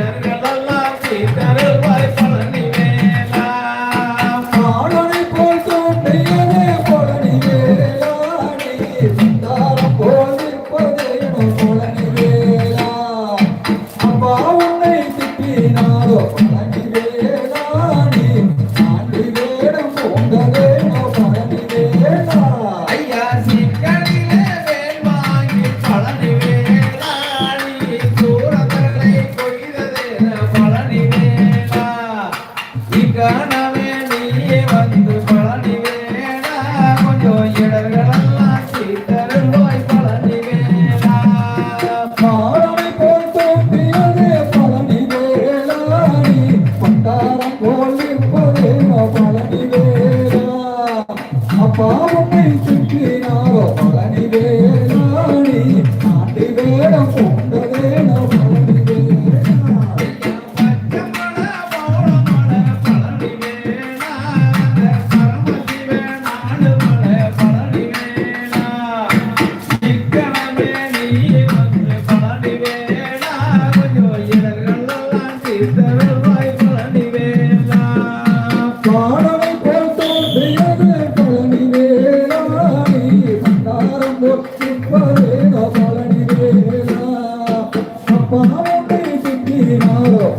Yeah.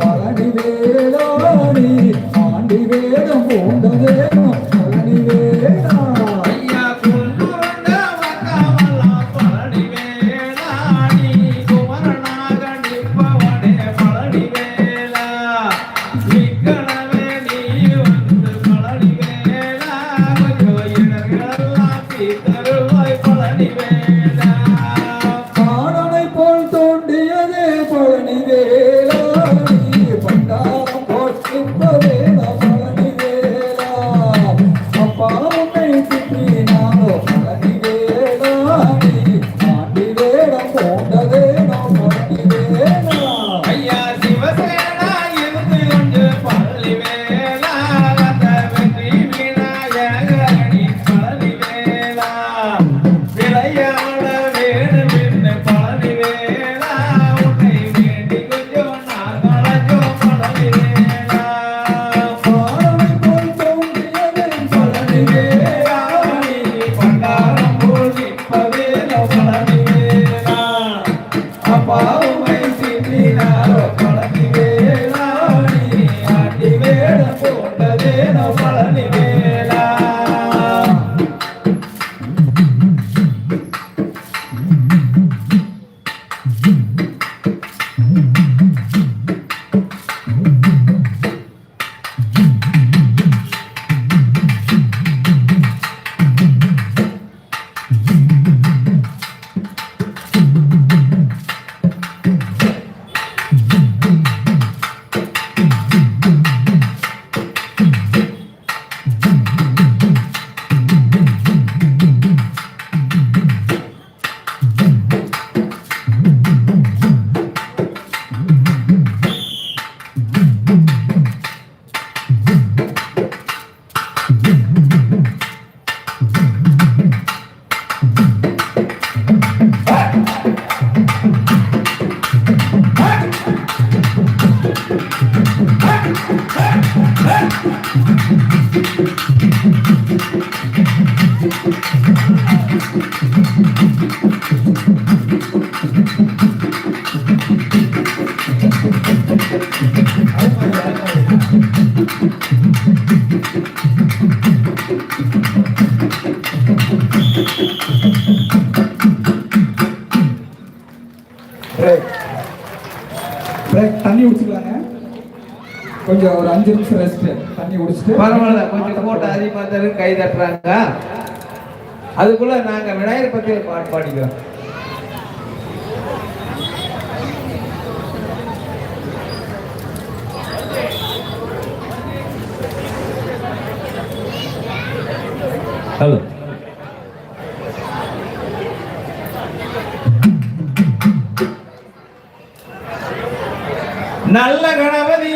Palani வேலாடி aunty வேடம் போன்றதே பழனி வேலா பழனி வேலா காணனை போல் தோண்டியதே பழனி வேலா Oh, my God. Break தண்ணி குடிச்சுக்கலாங்க. கொஞ்சம் ஒரு அஞ்சு நிமிஷம் ரெஸ்ட் தண்ணி குடிச்சிட்டு பரவாயில்ல கொஞ்சம் போட்டு அதிகமாக தரும் கை தட்டுறாங்க. அதுக்குள்ள நாங்கள் விநாயகர் பற்றி பாட்டு பாடிக்கிறோம். ஹலோ நல்ல கணபதி